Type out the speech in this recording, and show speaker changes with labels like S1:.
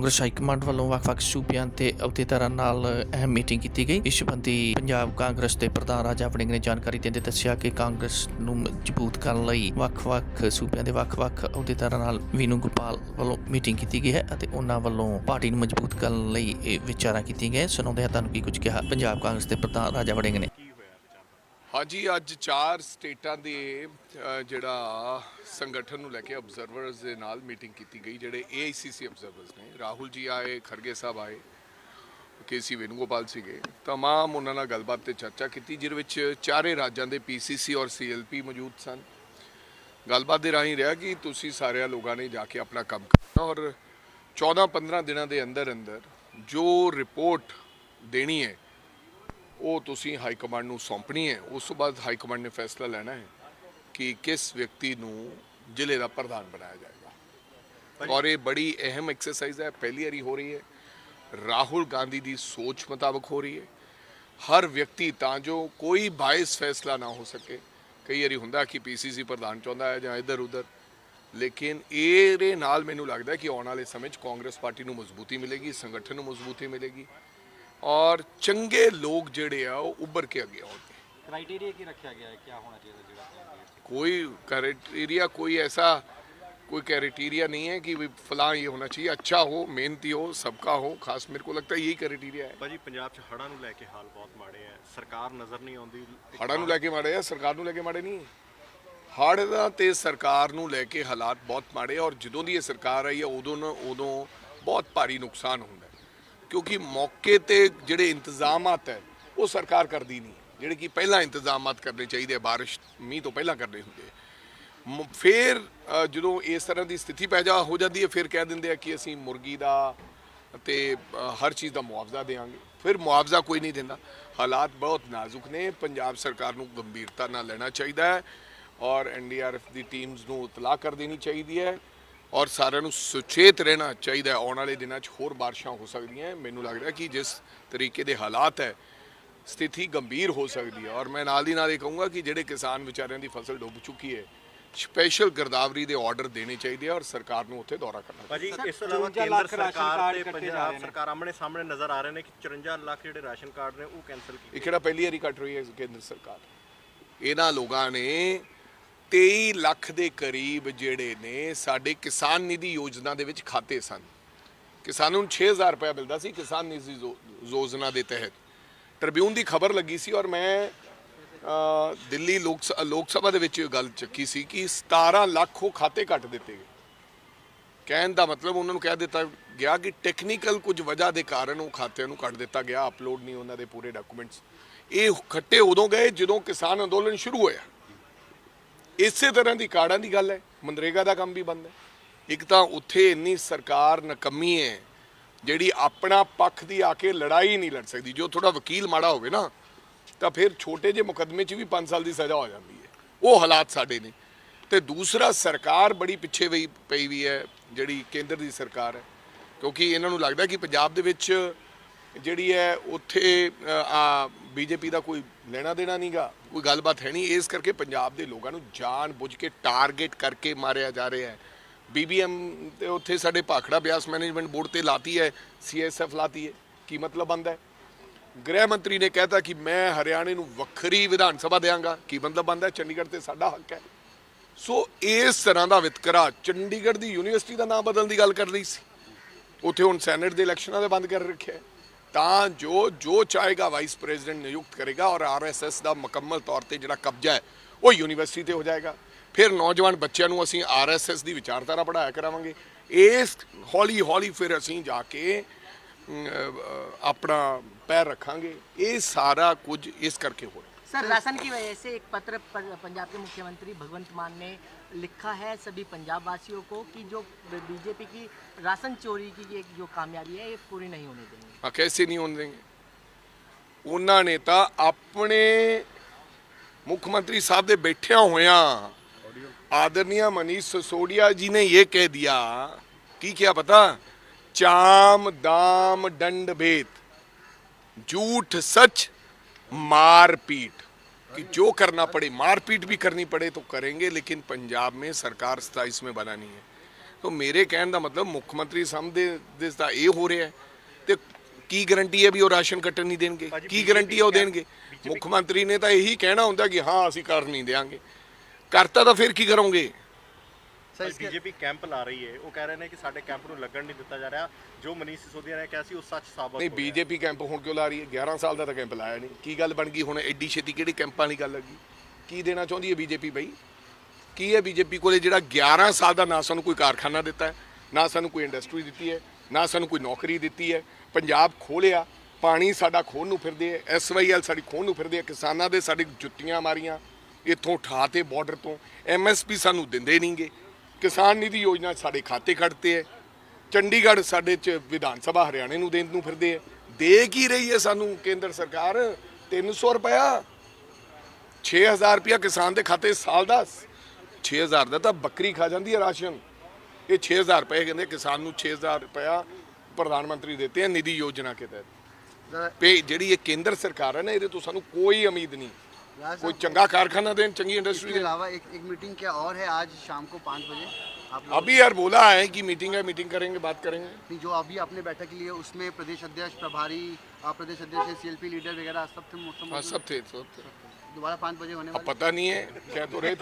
S1: Congress high command ਵੱਲੋਂ ਵੱਖ-ਵੱਖ ਸੂਬਿਆਂ ਤੇ ਅਹੁਦੇਦਾਰਾਂ ਨਾਲ ਅਹਿਮ ਮੀਟਿੰਗ ਕੀਤੀ ਗਈ। ਇਸ ਸੰਬੰਧੀ ਪੰਜਾਬ ਕਾਂਗਰਸ ਦੇ ਪ੍ਰਧਾਨ ਰਾਜਾ ਵੜਿੰਗ ਨੇ ਜਾਣਕਾਰੀ ਦਿੰਦੇ ਦੱਸਿਆ ਕਿ ਕਾਂਗਰਸ ਨੂੰ ਮਜ਼ਬੂਤ ਕਰਨ ਲਈ ਵੱਖ-ਵੱਖ ਸੂਬਿਆਂ ਦੇ ਵੱਖ-ਵੱਖ ਅਹੁਦੇਦਾਰਾਂ ਨਾਲ ਵੀਨੂ ਗੋਪਾਲ ਵੱਲੋਂ ਮੀਟਿੰਗ ਕੀਤੀ ਗਈ ਹੈ ਅਤੇ ਉਹਨਾਂ ਵੱਲੋਂ ਪਾਰਟੀ ਨੂੰ ਮਜ਼ਬੂਤ ਕਰਨ ਲਈ ਇਹ ਵਿਚਾਰਾਂ ਕੀਤੀਆਂ ਗਈਆਂ। ਸੁਣਾਉਂਦੇ ਹਾਂ ਤੁਹਾਨੂੰ ਕੀ ਕੁਝ ਕਿਹਾ ਪੰਜਾਬ ਕਾਂਗਰਸ ਦੇ ਪ੍ਰਧਾਨ ਰਾਜਾ ਵੜਿੰਗ ਨੇ।
S2: ਹਾਂਜੀ, ਅੱਜ ਚਾਰ ਸਟੇਟਾਂ ਦੇ ਜਿਹੜਾ ਸੰਗਠਨ ਨੂੰ ਲੈ ਕੇ ਆਬਜ਼ਰਵਰਸ ਦੇ ਨਾਲ ਮੀਟਿੰਗ ਕੀਤੀ ਗਈ, ਜਿਹੜੇ AICC ਆਬਜ਼ਰਵਰਸ ਨੇ। ਰਾਹੁਲ ਜੀ ਆਏ ਖਰਗੇ ਸਾਹਿਬ ਆਏ ਕੇਸੀ ਵੇਣੂਗੋਪਾਲ ਸੀਗੇ। ਤਮਾਮ ਉਹਨਾਂ ਨਾਲ ਗੱਲਬਾਤ ਤੇ ਚਰਚਾ ਕੀਤੀ, ਜਿਹਦੇ ਵਿੱਚ ਚਾਰੇ ਰਾਜਾਂ ਦੇ PCC ਔਰ CLP ਮੌਜੂਦ ਸਨ। ਗੱਲਬਾਤ ਦੇ ਰਾਹੀਂ ਰਿਹਾ ਕਿ ਤੁਸੀਂ ਸਾਰਿਆਂ ਲੋਕਾਂ ਨੇ ਜਾ ਕੇ ਆਪਣਾ ਕੰਮ ਕਰਨਾ ਔਰ 14-15 ਦਿਨਾਂ ਦੇ ਅੰਦਰ ਅੰਦਰ ਜੋ ਰਿਪੋਰਟ ਦੇਣੀ ਹੈ ਉਹ ਤੁਸੀਂ ਹਾਈ ਕਮਾਂਡ ਨੂੰ ਸੌਂਪਣੀ ਹੈ ਉਸ ਤੋਂ ਬਾਅਦ ਹਾਈ ਕਮਾਂਡ ਨੇ ਫੈਸਲਾ ਲੈਣਾ ਹੈ ਕਿ ਕਿਸ ਵਿਅਕਤੀ ਨੂੰ ਜ਼ਿਲ੍ਹੇ ਦਾ ਪ੍ਰਧਾਨ ਬਣਾਇਆ ਜਾਏਗਾ। ਔਰ ਇਹ ਬੜੀ ਅਹਿਮ ਐਕਸਰਸਾਈਜ਼ ਹੈ ਪਹਿਲੀ ਵਾਰੀ ਹੋ ਰਹੀ ਹੈ। ਰਾਹੁਲ ਗਾਂਧੀ ਦੀ ਸੋਚ ਮੁਤਾਬਕ ਹੋ ਰਹੀ ਹੈ। ਹਰ ਵਿਅਕਤੀ ਤਾਂ ਜੋ ਕੋਈ ਬਾਇਸ ਫੈਸਲਾ ਨਾ ਹੋ ਸਕੇ। ਕਈ ਵਾਰੀ ਹੁੰਦਾ ਕਿ ਪੀਸੀਸੀ ਪ੍ਰਧਾਨ ਚਾਹੁੰਦਾ ਹੈ ਜਾਂ ਇੱਧਰ ਉੱਧਰ। ਲੇਕਿਨ ਇਹਦੇ ਨਾਲ ਮੈਨੂੰ ਲੱਗਦਾ ਕਿ ਆਉਣ ਵਾਲੇ ਸਮੇਂ 'ਚ ਕਾਂਗਰਸ ਪਾਰਟੀ ਨੂੰ ਮਜ਼ਬੂਤੀ ਮਿਲੇਗੀ ਸੰਗਠਨ ਨੂੰ ਮਜ਼ਬੂਤੀ ਮਿਲੇਗੀ। ਔਰ ਚੰਗੇ ਲੋਕ ਜਿਹੜੇ ਆ ਉਹ ਉੱਭਰ ਕੇ ਅੱਗੇ ਆਉਣਗੇ
S3: क्राइटेरिया की रखा गया है क्या होना चाहिए जिला कांग्रेस
S2: कोई क्राइटेरिया कोई ऐसा कोई क्राइटेरिया नहीं है कि भी फलां ये होना चाहिए अच्छा हो मेहनती हो सबका हो खास मेरे को लगता है यही क्राइटेरिया है
S4: ਭਾਜੀ ਪੰਜਾਬ 'ਚ ਹੜ੍ਹਾਂ ਨੂੰ ਲੈ ਕੇ ਹਾਲ ਬਹੁਤ ਮਾੜੇ ਆ ਸਰਕਾਰ ਨਜ਼ਰ ਨਹੀਂ ਆਉਂਦੀ
S2: ਹੜ੍ਹਾਂ ਨੂੰ ਲੈ ਕੇ ਮਾੜੇ ਆ ਸਰਕਾਰ ਨੂੰ ਲੈ ਕੇ ਮਾੜੇ ਨਹੀਂ ਹੜ੍ਹ ਦਾ ਤੇ ਸਰਕਾਰ ਨੂੰ ਲੈ ਕੇ ਹਾਲਾਤ ਬਹੁਤ ਮਾੜੇ ਆ ਔਰ ਜਦੋਂ ਦੀ ਇਹ ਸਰਕਾਰ ਆਈ ਹੈ ਉਦੋਂ ਨਾ ਉਦੋਂ ਬਹੁਤ ਭਾਰੀ ਨੁਕਸਾਨ ਹੁੰਦਾ ਹੈ। ਕਿਉਂਕਿ ਮੌਕੇ ਤੇ ਜਿਹੜੇ ਇੰਤਜ਼ਾਮਾਤ ਹੈ, ਉਹ ਸਰਕਾਰ ਕਰਦੀ ਨਹੀਂ। ਜਿਹੜੇ ਕਿ ਪਹਿਲਾਂ ਇੰਤਜ਼ਾਮਾਤ ਕਰਨੇ ਚਾਹੀਦੇ ਆ, ਬਾਰਿਸ਼, ਮੀਂਹ ਤੋਂ ਪਹਿਲਾਂ ਕਰਨੇ ਹੁੰਦੇ ਆ। ਮ- ਫਿਰ ਜਦੋਂ ਇਸ ਤਰ੍ਹਾਂ ਦੀ ਸਥਿਤੀ ਪੈਦਾ ਹੋ ਜਾਂਦੀ ਹੈ, ਫਿਰ ਕਹਿ ਦਿੰਦੇ ਆ ਕਿ ਅਸੀਂ ਮੁਰਗੀ ਦਾ ਤੇ ਹਰ ਚੀਜ਼ ਦਾ ਮੁਆਵਜ਼ਾ ਦੇਵਾਂਗੇ। ਫਿਰ ਮੁਆਵਜ਼ਾ ਕੋਈ ਨਹੀਂ ਦਿੰਦਾ। ਹਾਲਾਤ ਬਹੁਤ ਨਾਜ਼ੁਕ ਨੇ। ਪੰਜਾਬ ਸਰਕਾਰ ਨੂੰ ਗੰਭੀਰਤਾ ਨਾਲ ਲੈਣਾ ਚਾਹੀਦਾ ਹੈ ਔਰ ਐਨਡੀਆਰਐਫ ਦੀ ਟੀਮਸ ਨੂੰ ਇਤਲਾਹ ਕਰ ਦੇਣੀ ਚਾਹੀਦੀ ਹੈ। ਔਰ ਸਾਰਿਆਂ ਨੂੰ ਸੁਚੇਤ ਰਹਿਣਾ ਚਾਹੀਦਾ ਹੈ। ਆਉਣ ਵਾਲੇ ਦਿਨਾਂ 'ਚ ਹੋਰ ਬਾਰਿਸ਼ਾਂ ਹੋ ਸਕਦੀਆਂ ਮੈਨੂੰ ਲੱਗ ਰਿਹਾ ਕਿ ਜਿਸ ਤਰੀਕੇ ਦੇ ਹਾਲਾਤ ਹੈ ਸਥਿਤੀ ਗੰਭੀਰ ਹੋ ਸਕਦੀ ਹੈ। ਔਰ ਮੈਂ ਨਾਲ ਦੀ ਨਾਲ ਇਹ ਕਹੂੰਗਾ ਕਿ ਜਿਹੜੇ ਕਿਸਾਨ ਵਿਚਾਰਿਆਂ ਦੀ ਫਸਲ ਡੁੱਬ ਚੁੱਕੀ ਹੈ ਸਪੈਸ਼ਲ ਗਿਰਦਾਵਰੀ ਦੇ ਆਰਡਰ ਦੇਣੇ ਚਾਹੀਦੇ ਆ ਔਰ ਸਰਕਾਰ ਨੂੰ ਉੱਥੇ ਦੌਰਾ ਕਰਨਾ ਚਾਹੀਦਾ
S4: ਭਾਜੀ ਇਸ ਤੋਂ ਇਲਾਵਾ
S3: 54
S4: ਕੇਂਦਰ ਸਰਕਾਰ ਤੇ ਪੰਜਾਬ। ਸਰਕਾਰ ਆਮਣੇ ਸਾਹਮਣੇ ਨਜ਼ਰ ਆ ਰਹੇ ਨੇ ਕਿ 54 ਲੱਖ ਜਿਹੜੇ ਰਾਸ਼ਨ ਕਾਰਡ ਨੇ ਉਹ ਕੈਨਸਲ ਕੀਤੇ
S2: ਇਹ ਕਿਹੜਾ ਪਹਿਲੀ ਵਾਰੀ ਕੱਟ ਰਹੀ ਹੈ ਕੇਂਦਰ ਸਰਕਾਰ? ਇਹਨਾਂ ਲੋਕਾਂ ਨੇ 23 ਲੱਖ ਦੇ ਕਰੀਬ ਜਿਹੜੇ ਨੇ ਸਾਡੇ ਕਿਸਾਨ ਨਿਧੀ ਯੋਜਨਾ ਦੇ ਵਿੱਚ ਖਾਤੇ ਸਨ। ਕਿਸਾਨਾਂ ਨੂੰ 6000 ਰੁਪਏ ਮਿਲਦਾ ਸੀ ਕਿਸਾਨ ਨਿਧੀ ਯੋ- ਯੋਜਨਾ ਦੇ ਤਹਿਤ। ਟ੍ਰਿਬਿਊਨ ਦੀ ਖਬਰ ਲੱਗੀ ਸੀ ਔਰ ਮੈਂ ਦਿੱਲੀ ਲੋਕ ਸ- ਲੋਕ ਸਭਾ ਦੇ ਵਿੱਚ ਗੱਲ ਚੱਕੀ ਸੀ ਕਿ 17 ਲੱਖ ਉਹ ਖਾਤੇ ਕੱਟ ਦਿੱਤੇ ਗਏ। ਕਹਿਣ ਦਾ ਮਤਲਬ ਉਹਨਾਂ ਨੂੰ ਕਹਿ ਦਿੱਤਾ ਗਿਆ ਕਿ ਟੈਕਨੀਕਲ ਕੁਝ ਵਜ੍ਹਾ ਦੇ ਕਾਰਨ ਉਹ ਖਾਤਿਆਂ ਨੂੰ ਕੱਟ ਦਿੱਤਾ ਗਿਆ ਅਪਲੋਡ ਨਹੀਂ ਉਹਨਾਂ ਦੇ ਪੂਰੇ ਡਾਕੂਮੈਂਟਸ ਇਹ ਖੱਟੇ ਉਦੋਂ ਗਏ ਜਦੋਂ ਕਿਸਾਨ ਅੰਦੋਲਨ ਸ਼ੁਰੂ ਹੋਇਆ। ਇਸੇ ਤਰ੍ਹਾਂ ਦੀ ਕਾੜਾਂ ਦੀ ਗੱਲ ਹੈ। ਮਨਰੇਗਾ ਦਾ ਕੰਮ ਵੀ ਬੰਦ ਹੈ। ਇੱਕ ਤਾਂ ਉੱਥੇ ਇੰਨੀ ਸਰਕਾਰ ਨਕਮੀ ਹੈ, ਜਿਹੜੀ ਆਪਣਾ ਪੱਖ ਦੀ ਆ ਕੇ ਲੜਾਈ ਨਹੀਂ ਲੜ ਸਕਦੀ। ਜੋ ਥੋੜਾ ਵਕੀਲ ਮਾੜਾ ਹੋਵੇ ਨਾ, ਤਾਂ ਫਿਰ ਛੋਟੇ ਜਿਹੇ ਮੁਕੱਦਮੇ 'ਚ ਵੀ 5 ਸਾਲ ਦੀ ਸਜ਼ਾ ਹੋ ਜਾਂਦੀ ਹੈ। ਉਹ ਹਾਲਾਤ ਸਾਡੇ ਨੇ। ਤੇ ਦੂਸਰਾ, ਸਰਕਾਰ ਬੜੀ ਪਿੱਛੇ ਪਈ ਪਈ ਵੀ ਹੈ, ਜਿਹੜੀ ਕੇਂਦਰ ਦੀ ਸਰਕਾਰ ਹੈ। ਕਿਉਂਕਿ ਇਹਨਾਂ ਨੂੰ ਲੱਗਦਾ ਕਿ ਪੰਜਾਬ ਦੇ ਵਿੱਚ ਜਿਹੜੀ ਹੈ, ਉੱਥੇ ਬੀਜੇਪੀ ਦਾ ਕੋਈ ਲੈਣਾ ਦੇਣਾ ਨਹੀਂਗਾ, ਕੋਈ ਗੱਲਬਾਤ ਹੈ ਨਹੀਂ। ਇਸ ਕਰਕੇ ਪੰਜਾਬ ਦੇ ਲੋਕਾਂ ਨੂੰ ਜਾਣ ਬੁੱਝ ਕੇ ਟਾਰਗੇਟ ਕਰਕੇ ਮਾਰਿਆ ਜਾ ਰਿਹਾ ਹੈ। ਬੀਬੀਐਮ ਤੇ ਉੱਥੇ ਸਾਡੇ ਭਾਖੜਾ ਬਿਆਸ ਮੈਨੇਜਮੈਂਟ ਬੋਰਡ ਤੇ ਲਾਤੀ ਹੈ, ਸੀਐਸਐਫ ਲਾਤੀ ਹੈ। ਕੀ ਮਤਲਬ ਬੰਦਾ ਹੈ? ਗ੍ਰਹਿ ਮੰਤਰੀ ਨੇ ਕਹਿਤਾ ਕਿ ਮੈਂ ਹਰਿਆਣੇ ਨੂੰ ਵੱਖਰੀ ਵਿਧਾਨ ਸਭਾ ਦੇਵਾਂਗਾ ਕੀ ਮਤਲਬ ਬੰਦਾ ਹੈ? ਚੰਡੀਗੜ੍ਹ ਤੇ ਸਾਡਾ ਹੱਕ ਹੈ। ਸੋ ਇਸ ਤਰ੍ਹਾਂ ਦਾ ਵਿਤਕਰਾ ਚੰਡੀਗੜ੍ਹ ਦੀ ਯੂਨੀਵਰਸਿਟੀ ਦਾ ਨਾਮ ਬਦਲਣ ਦੀ ਗੱਲ ਕਰ ਰਹੀ ਸੀ। ਉੱਥੇ ਹੁਣ ਸੈਨੇਟ ਦੇ ਇਲੈਕਸ਼ਨਾਂ ਦੇ ਬੰਦ ਕਰ ਰੱਖਿਆ ਹੈ। ਤਾਂ ਜੋ ਜੋ ਚਾਹੇਗਾ ਵਾਈਸ ਪ੍ਰੈਜ਼ੀਡੈਂਟ ਨਿਯੁਕਤ ਕਰੇਗਾ ਔਰ ਆਰਐਸਐਸ ਦਾ ਮੁਕੰਮਲ ਤੌਰ ਤੇ ਜਿਹੜਾ ਕਬਜ਼ਾ ਹੈ, ਉਹ ਯੂਨੀਵਰਸਿਟੀ ਤੇ ਹੋ ਜਾਏਗਾ। ਫਿਰ ਨੌਜਵਾਨ ਬੱਚਿਆਂ ਨੂੰ ਅਸੀਂ ਆਰਐਸਐਸ ਦੀ ਵਿਚਾਰਧਾਰਾ ਪੜਾਇਆ ਕਰਾਵਾਂਗੇ। ਇਸ ਹੌਲੀ ਹੌਲੀ ਫਿਰ ਅਸੀਂ ਜਾ ਕੇ ਆਪਣਾ ਪੈਰ ਰੱਖਾਂਗੇ। ਇਹ ਸਾਰਾ ਕੁਝ ਇਸ ਕਰਕੇ ਹੋ ਰਿਹਾ।
S5: सर राशन की वजह से एक पत्र पंजाब के मुख्यमंत्री भगवंत मान ने लिखा है सभी पंजाब वासियों को कि जो बीजेपी की राशन चोरी की एक जो कामयाबी है ये पूरी नहीं होने देंगे
S2: आ, कैसे नहीं होने ਦੇਣਗੇ ਉਹਨਾਂ ਨੇ ਤਾਂ ਆਪਣੇ ਮੁੱਖ ਮੰਤਰੀ ਸਾਹਿਬ ਦੇ ਬੈਠਿਆ ਹੋਇਆ ਆਦਰਨੀय ਮਨੀਸ਼ ਸਸੋਡੀਆ ਜੀ ਨੇ ਇਹ ਕਹਿ ਦਿਆ ਕੀ ਕਿਹਾ ਪਤਾ ਚਾਮ ਦਾਮ ਡੰਡ ਭੇਦ ਝੂਠ ਸੱਚ मारपीट कि जो करना पड़े मारपीट भी करनी पड़े तो करेंगे लेकिन पंजाब में सरकार स्थायी इसमें बनानी है ਸੋ ਮੇਰੇ ਕਹਿਣ ਦਾ ਮਤਲਬ ਮੁੱਖ ਮੰਤਰੀ ਸਮਝਦੇ ਦੇ ਤਾਂ ਇਹ ਹੋ ਰਿਹਾ ਹੈ ਤੇ ਕੀ ਗਾਰੰਟੀ ਹੈ ਵੀ ਉਹ ਰਾਸ਼ਨ ਕੱਟਣ ਨਹੀਂ ਦੇਣਗੇ
S4: ਭਾਜੀ,
S2: ਕੀ
S4: BJP
S2: ਗਾਰੰਟੀ ਹੈ ਉਹ
S4: ਕਹਿ-
S2: ਦੇਣਗੇ ਮੁੱਖ ਮੰਤਰੀ ਨੇ ਤਾਂ ਇਹੀ ਕਹਿਣਾ ਹੁੰਦਾ ਕਿ ਹਾਂ ਅਸੀਂ ਕਰ ਨਹੀਂ ਦੇਾਂਗੇ ਕਰਤਾ ਤਾਂ ਫਿਰ ਕੀ ਕਰੋਗੇ
S4: ਬੀਜੇਪੀ ਕੈਂਪ ਲਾ ਰਹੀ ਹੈ। ਉਹ ਕਹਿ ਰਹੇ ਨੇ ਕਿ ਸਾਡੇ ਕੈਂਪ ਨੂੰ ਲੱਗਣ ਨਹੀਂ ਦਿੱਤਾ ਜਾ ਰਿਹਾ। ਜੋ ਮਨੀਸ਼ ਸਿਸੋਦੀਆ ਨੇ ਕਿਹਾ ਸੀ ਉਹ ਸੱਚ ਸਾਬਤ
S2: ਨਹੀਂ। ਬੀਜੇਪੀ ਕੈਂਪ ਹੁਣ ਕਿਉਂ ਲਾ ਰਹੀ ਹੈ? 11 ਸਾਲ ਦਾ ਤਾਂ ਕੈਂਪ ਲਾਇਆ ਨਹੀਂ। ਕੀ ਗੱਲ ਬਣ ਗਈ ਹੁਣ? ਐਡੀ ਛੇਤੀ ਕਿਹੜੀ ਕੈਂਪਾਂ ਵਾਲੀ ਗੱਲ ਲੱਗੀ ਕੀ ਦੇਣਾ ਚਾਹੁੰਦੀ ਹੈ ਬੀਜੇਪੀ ਬਈ? ਕੀ ਹੈ ਬੀਜੇਪੀ ਕੋਲੇ ਜਿਹੜਾ 11 ਸਾਲ ਦਾ ਨਾ ਸਾਨੂੰ ਕੋਈ ਕਾਰਖਾਨਾ ਦਿੱਤਾ ਹੈ ਨਾ ਸਾਨੂੰ ਕੋਈ ਇੰਡਸਟਰੀ ਦਿੱਤੀ ਹੈ ਨਾ ਸਾਨੂੰ ਕੋਈ ਨੌਕਰੀ ਦਿੱਤੀ ਹੈ। ਪੰਜਾਬ ਖੋਲਿਆ ਪਾਣੀ ਸਾਡਾ ਖੋਣ ਨੂੰ ਫਿਰਦੇ ਹੈ ਐਸਵਾਈਐਲ ਸਾਡੀ ਖੋਣ ਨੂੰ ਫਿਰਦੇ ਹੈ ਕਿਸਾਨਾਂ ਦੇ ਸਾਡੀ ਜੁੱਤੀਆਂ ਮਾਰੀਆਂ ਇੱਥੋਂ ਠਾ ਤੇ ਬਾਰਡਰ ਤੋਂ। ਐਮਐਸਪੀ ਸਾਨੂੰ ਦਿੰਦੇ ਨਹੀਂਗੇ। ਕਿਸਾਨ ਨਿਧੀ ਯੋਜਨਾ ਸਾਡੇ ਖਾਤੇ ਕੱਢਤੇ ਹੈ ਚੰਡੀਗੜ੍ਹ ਸਾਡੇ ਚ ਵਿਧਾਨ ਸਭਾ ਹਰਿਆਣੇ ਨੂੰ ਦੇਣ ਨੂੰ ਫਿਰਦੇ ਹੈ ਦੇ ਕੀ ਰਹੀ ਹੈ ਸਾਨੂੰ ਕੇਂਦਰ ਸਰਕਾਰ? 300 ਰੁਪਇਆ। 6000 ਰੁਪਇਆ ਕਿਸਾਨ ਦੇ ਖਾਤੇ ਸਾਲ ਦਾ। 6000 ਦਾ ਤਾਂ ਬੱਕਰੀ ਖਾ ਜਾਂਦੀ ਹੈ ਰਾਸ਼ਨ। ਇਹ 6000 ਰੁਪਏ ਕਹਿੰਦੇ ਕਿਸਾਨ ਨੂੰ 6000 ਰੁਪਇਆ ਪ੍ਰਧਾਨ ਮੰਤਰੀ ਦਿੱਤੇ ਹੈ ਨਿਧੀ ਯੋਜਨਾ ਕੇ ਤਹਿਤ। ਤੇ ਜਿਹੜੀ ਇਹ ਕੇਂਦਰ ਸਰਕਾਰ ਹੈ ਨਾ ਇਹਦੇ ਤੋਂ ਸਾਨੂੰ ਕੋਈ ਉਮੀਦ ਨਹੀਂ। कोई चंगा कारखाना दें चंगी
S6: इंडस्ट्री
S2: के
S6: अलावा एक, एक मीटिंग क्या और है आज शाम को पाँच बजे?
S2: अभी यार बोला है कि मीटिंग है मीटिंग करेंगे बात करेंगे।
S6: जो अभी आपने बैठक के लिए उसमें प्रदेश अध्यक्ष प्रभारी प्रदेश अध्यक्ष सी लीडर वगैरह
S2: हाँ, सब थे सब थे
S6: दोबारा पाँच बजे होने
S2: पता नहीं है क्या तो रहे